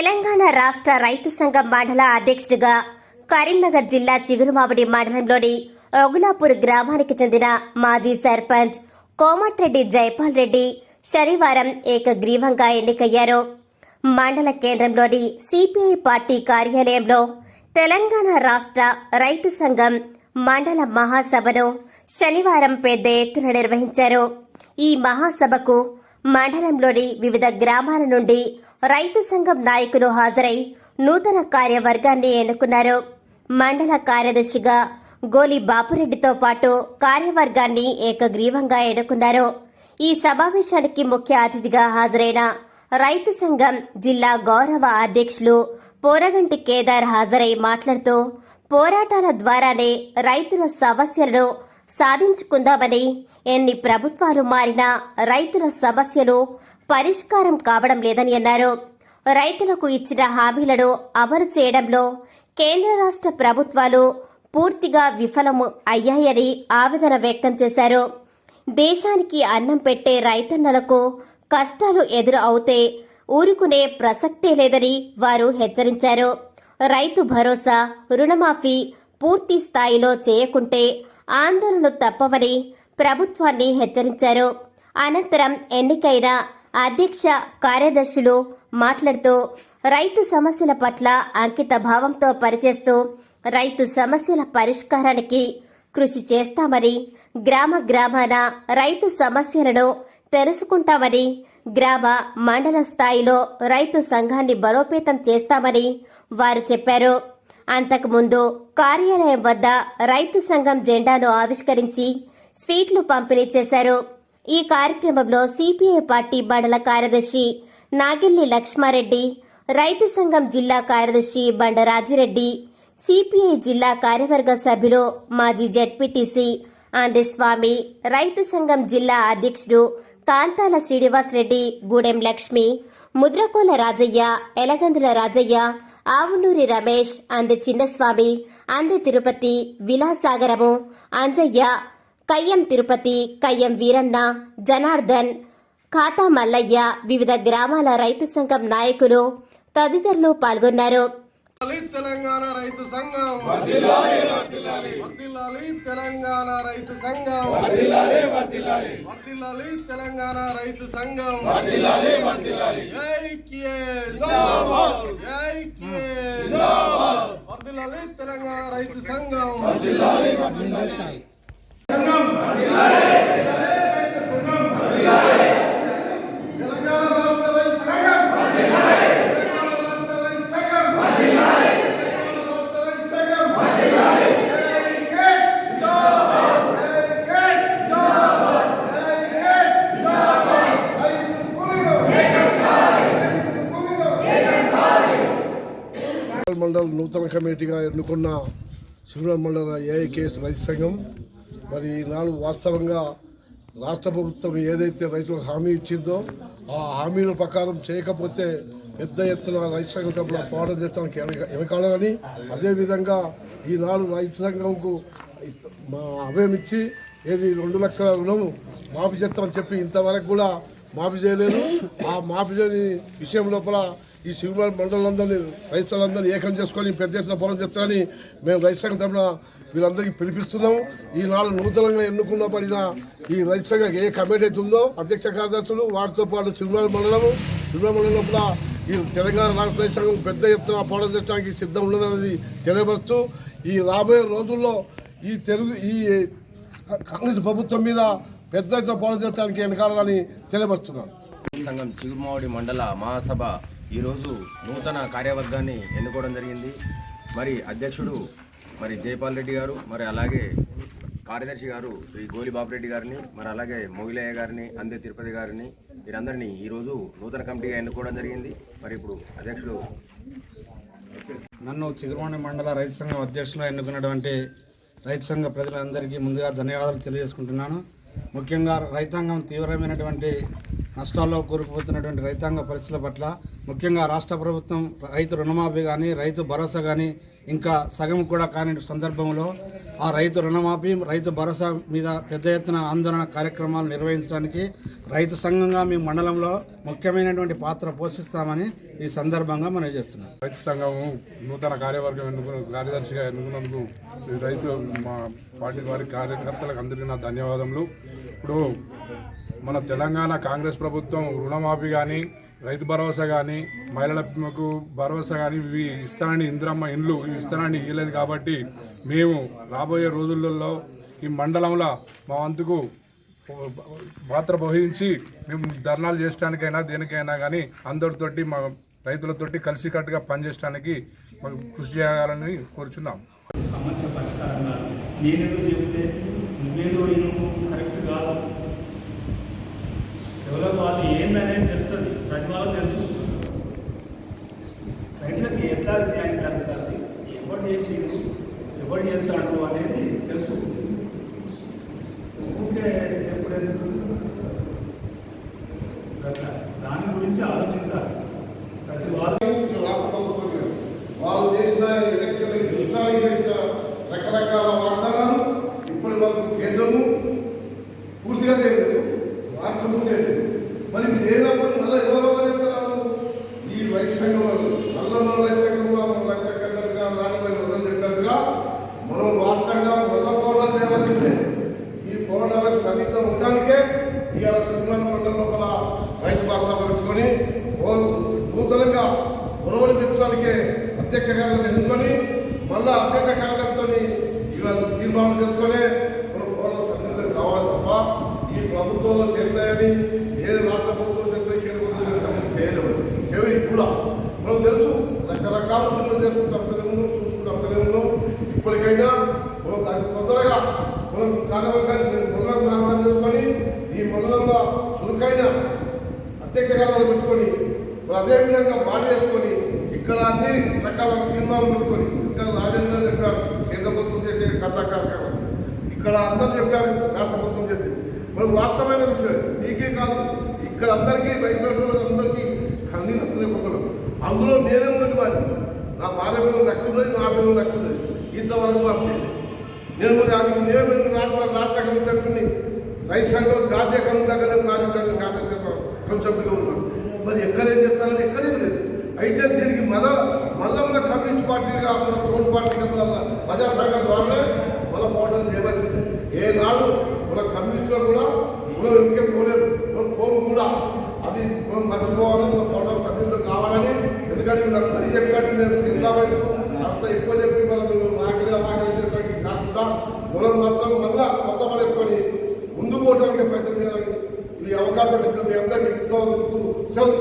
తెలంగాణ రాష్ట్ర రైతు సంఘం మండల అధ్యక్షుడిగా కరీంనగర్ జిల్లా చిగురుమాబడి మండలంలోని ఒగులాపూర్ గ్రామానికి చెందిన మాజీ సర్పంచ్ కోమటిరెడ్డి జైపాల్ రెడ్డి శనివారం ఏకగ్రీవంగా ఎన్నికయ్యారు. మండల కేంద్రంలోని సిపిఐ పార్టీ కార్యాలయంలో తెలంగాణ రాష్ట్ర రైతు సంఘం మండల మహాసభను శనివారం పెద్ద ఎత్తున నిర్వహించారు. ఈ మహాసభకు మండలంలోని వివిధ గ్రామాల నుండి రైతు సంఘం నాయకులు హాజరై నూతన కార్యవర్గాన్ని ఎన్నుకున్నారు. మండల కార్యదర్శిగా గోలి బాపురెడ్డితో పాటు కార్యవర్గాన్ని ఏకగ్రీవంగా ఎన్నుకున్నారు. ఈ సమావేశానికి ముఖ్య అతిథిగా హాజరైన రైతు సంఘం జిల్లా గౌరవ అధ్యక్షులు పోరగంటి కేదార్ హాజరై మాట్లాడుతూ పోరాటాల ద్వారానే రైతుల సమస్యలను సాధించుకుందామని ఎన్ని ప్రభుత్వాలు మారినా రైతుల సమస్యలు పరిష్కారం కావడం లేదని అన్నారు. రైతులకు ఇచ్చిన హామీలను అమలు చేయడంలో కేంద్ర రాష్ట్ర ప్రభుత్వాలు పూర్తిగా విఫలము అయ్యాయని ఆవేదన వ్యక్తం చేశారు. దేశానికి అన్నం పెట్టే రైతన్నలకు కష్టాలు ఎదురు అవుతే ఊరుకునే ప్రసక్తే లేదని వారు హెచ్చరించారు. రైతు భరోసా రుణమాఫీ పూర్తి స్థాయిలో చేయకుంటే ఆందోళనలు తప్పవని ప్రభుత్వాన్ని హెచ్చరించారు. అనంతరం ఎన్నికైన అధ్యక్ష కార్యదర్శులు మాట్లాడుతూ రైతు సమస్యల పట్ల అంకిత భావంతో పనిచేస్తూ రైతు సమస్యల పరిష్కారానికి కృషి చేస్తామని గ్రామ గ్రామాన రైతు సమస్యలను తెలుసుకుంటామని గ్రామ మండల స్థాయిలో రైతు సంఘాన్ని బలోపేతం చేస్తామని వారు చెప్పారు. అంతకుముందు కార్యాలయం వద్ద రైతు సంఘం జెండాను ఆవిష్కరించి స్వీట్లు పంపిణీ చేశారు. ఈ కార్యక్రమంలో సిపిఐ పార్టీ మండల కార్యదర్శి నాగిల్లి లక్ష్మారెడ్డి రైతు సంఘం జిల్లా కార్యదర్శి బండరాజిరెడ్డి సిపిఐ జిల్లా కార్యవర్గ సభ్యులు మాజీ జెడ్పీటీసీ ఆందేస్వామి రైతు సంఘం జిల్లా అధ్యక్షుడు కాంతాల శ్రీనివాస్ రెడ్డి గూడెం లక్ష్మి ముద్రకోల రాజయ్య ఎలగందుల రాజయ్య ఆవునూరి రమేష్ అంది చిన్నస్వామి అంది తిరుపతి విలాసాగరము అంజయ్య కయ్యం తిరుపతి కయ్యం వీరన్న జనార్దన్ ఖాతా మల్లయ్య వివిధ గ్రామాల రైతు సంఘం నాయకులు తదితరులు పాల్గొన్నారు. తెలంగాణ రైతు సంఘం. వర్ధిల్లాలి తెలంగాణ రైతు సంఘం. వర్ధిల్లాలి తెలంగాణ రైతు సంఘం. తెలంగాణ రైతు సంఘం. మండల్ నూతన కమిటీగా ఎన్నుకున్న సింగూరు మండల ఏఐకేఎస్ రైతు సంఘం మరి ఈనాడు వాస్తవంగా రాష్ట్ర ప్రభుత్వం ఏదైతే రైతులకు హామీ ఇచ్చిందో ఆ హామీల ప్రకారం చేయకపోతే పెద్ద ఎత్తున రైతు సంఘం తరపున పోరాటం చేయడానికి వెనకాలని అదేవిధంగా ఈనాడు రైతు సంఘంకు మా అభయం ఇచ్చి ఏది రెండు లక్షల రుణం మాఫీ చేస్తామని చెప్పి ఇంతవరకు కూడా మాఫీ చేయలేదు. ఆ మాఫీ చేయని విషయం లోపల ఈ శివరాజ్ మండలందరినీ రైతులందరినీ ఏకం చేసుకొని పెద్ద ఎత్తున పొలం చేస్తారని మేము రైతు సంఘం తరఫున వీళ్ళందరికీ పిలిపిస్తున్నాం. ఈనాడు నూతనంగా ఎన్నుకున్నబడిన ఈ రైతు సంఘం ఏ కమిటీ అయితే ఉందో అధ్యక్ష కార్యదర్శులు వాటితో పాటు శివరాజ్ మండలము శివరాజ్ మండలం లోపల ఈ తెలంగాణ రాష్ట్ర రైతు సంఘం పెద్ద ఎత్తున పోరాటం చేయడానికి సిద్ధం ఉన్నదనేది తెలియపరుస్తూ ఈ రాబోయే రోజుల్లో ఈ తెలుగు ఈ కాంగ్రెస్ ప్రభుత్వం మీద పెద్ద ఎత్తున పోరాటం చేయడానికి వెనకాలని తెలియపరుస్తున్నాను. సంఘం చిగురుమావడి మండల మహాసభ ఈరోజు నూతన కార్యవర్గాన్ని ఎన్నుకోవడం జరిగింది. మరి అధ్యక్షుడు మరి జైపాల్ రెడ్డి గారు మరి అలాగే కార్యదర్శి గారు శ్రీ గోలి బాపిరెడ్డి గారిని మరి అలాగే మొగిలయ్య గారిని అందే తిరుపతి గారిని వీరందరినీ ఈరోజు నూతన కమిటీగా ఎన్నుకోవడం జరిగింది. మరి ఇప్పుడు అధ్యక్షుడు నన్ను చిగురువాణి మండల రైతు సంఘం అధ్యక్షులుగా ఎన్నుకున్నటువంటి రైతు సంఘ ప్రజలందరికీ ముందుగా ధన్యవాదాలు తెలియజేసుకుంటున్నాను. ముఖ్యంగా రైతాంగం తీవ్రమైనటువంటి నష్టాల్లో కూరుకుపోతున్నటువంటి రైతాంగ పరిస్థితుల పట్ల ముఖ్యంగా రాష్ట్ర ప్రభుత్వం రైతు రుణమాఫీ కానీ రైతు భరోసా కానీ ఇంకా సగం కూడా కాని సందర్భంలో ఆ రైతు రుణమాఫీ రైతు భరోసా మీద పెద్ద ఎత్తున ఆందోళన కార్యక్రమాలు నిర్వహించడానికి రైతు సంఘంగా మీ మండలంలో ముఖ్యమైనటువంటి పాత్ర పోషిస్తామని ఈ సందర్భంగా మనం చేస్తున్నాం. రైతు సంఘము నూతన కార్యవర్గం ఎన్నుకున్న కార్యదర్శిగా ఎన్నుకున్నందుకు రైతు మా పార్టీ వారి కార్యకర్తలకు అందరికీ నా ధన్యవాదములు. ఇప్పుడు మన తెలంగాణ కాంగ్రెస్ ప్రభుత్వం రుణమాఫీ కానీ రైతు భరోసా కానీ మహిళలకు భరోసా కానీ ఇవి ఇస్తానని ఇందిరమ్మ ఇండ్లు ఇవి ఇస్తానని ఇవ్వలేదు కాబట్టి మేము రాబోయే రోజులలో ఈ మండలంలో మా వంతుకు పాత్ర బహించి మేము ధర్నాలు చేయడానికైనా దేనికైనా కానీ అందరితోటి మా రైతులతోటి కలిసికట్టుగా పనిచేయడానికి మాకు కృషి చేయాలని కోరుచున్నాం. సమస్య పరిష్కారంగా నేనేదో చెబితే నువ్వేదో ఎవరో వాళ్ళు ఏందనేది తెలుస్తుంది. ప్రతి వాళ్ళు తెలుసు. రైతులకు ఎట్లా న్యాయం జరుగుతుంది? ఎవరు చేసిండు? ఎవరు చేస్తాడు అనేది తెలుసు ఊరికే చెప్పుడేందుకు గట్ల దాని గురించి ఆలోచించాలి ప్రతి వాళ్ళు రాష్ట్ర ప్రభుత్వం వాళ్ళు చేసిన ఎలక్షన్ గెలుస్తానికి చేసిన రకరకాల వాగ్దానాలు ఇప్పటి వరకు కేంద్రము పూర్తిగా చేయలేదు రాష్ట్రము చేయలేదు మరి ఇది లేనప్పుడు మళ్ళీ ఎవరు వల్ల చెప్తున్నారు ఈ రైతు సంఘం వాళ్ళు నల్లమల రైతు సంఘంలో లక్ష కన్నట్టుగా రాజకీయ వదలు చెప్పినట్టుగా మనం రాష్ట్రంగా మొదల పౌరులు చేయవలసిందే ఈ పౌరులకు సన్నిహితం ఉండడానికే ఇవాళ సింగళం మండలం లోపల రైతు భాష పెట్టుకొని ఓ నూతనంగా ఉరవడి తెచ్చడానికే అధ్యక్ష కార్యాలయం ఎన్నుకొని మళ్ళా అధ్యక్ష కార్యాలయంతో ఇవాళ తీర్మానం చేసుకొని మన పౌరుల సన్నిహితం కావాలి తప్ప ఈ ప్రభుత్వంలో చేస్తాయని ఏది రాష్ట్ర ప్రభుత్వం చేస్తాయి కేంద్ర ప్రభుత్వం చేస్తాయని చేయలేము. చెవి కూడా మనకు తెలుసు రకరకాల పనులు చేసుకుంటాం వస్తూనే ఉన్నాం చూసుకుంటూ ఇప్పటికైనా మనం కాస్త తొందరగా మనం కార్యవర్గాన్ని మొదలకు నాశనం చేసుకొని ఈ మొదలంగా చురుకైన అధ్యక్ష కార్యాలయం పెట్టుకొని అదేవిధంగా అదే మాట చేసుకొని ఇక్కడ అన్ని రకాల సినిమాలు పెట్టుకొని ఇక్కడ రాజేంద్ర చెప్పారు కేంద్ర ప్రభుత్వం చేసే కథా కార్యక్రమం. ఇక్కడ అందరూ చెప్పారు రాష్ట్ర ప్రభుత్వం చేసేది మరి వాస్తవమైన విషయం నీకే కాదు ఇక్కడ అందరికీ రైతులకు అందరికీ కన్నీ నచ్చలేదు ఒకరు అందులో నేనే ముందు వాడిని నా బాధ మీద లక్షలు లేదు నా మీద లక్ష్యం లేదు ఇంతవరకు మాకు నేను మరి అది నేను రాష్ట్ర రాష్ట్ర కమిషన్ రైతు సంఘం జాతీయ కమిటీ దగ్గర కమిషన్గా ఉన్నాను. మరి ఎక్కడేం చేస్తారని ఎక్కడేం లేదు. అయితే దీనికి మద మల్లమ్మ కమ్యూనిస్ట్ పార్టీగా మన తోడు పార్టీగా మన ప్రజాసంఘ ద్వారానే మన పోవడం చేయవచ్చింది ఏనాడు మన కమ్యూనిస్టులో కూడా మనం ఇంకే పోలేదు. మనం పోము కూడా. అది మనం మర్చిపోవాలని మన పోవడం సత్యంతో కావాలని ఎందుకంటే వీళ్ళందరూ చెప్పినట్టు నేను శ్రీస్తామని అంత ఎక్కువ చెప్పి మనం నాకలే నాకలే చెప్పడానికి కాకుండా మనం మాత్రం మళ్ళా కొత్త పడేసుకొని ముందు పోవడానికి ప్రయత్నం చేయాలని ఈ అవకాశం ఇచ్చిన మీ అందరికీ సెలవు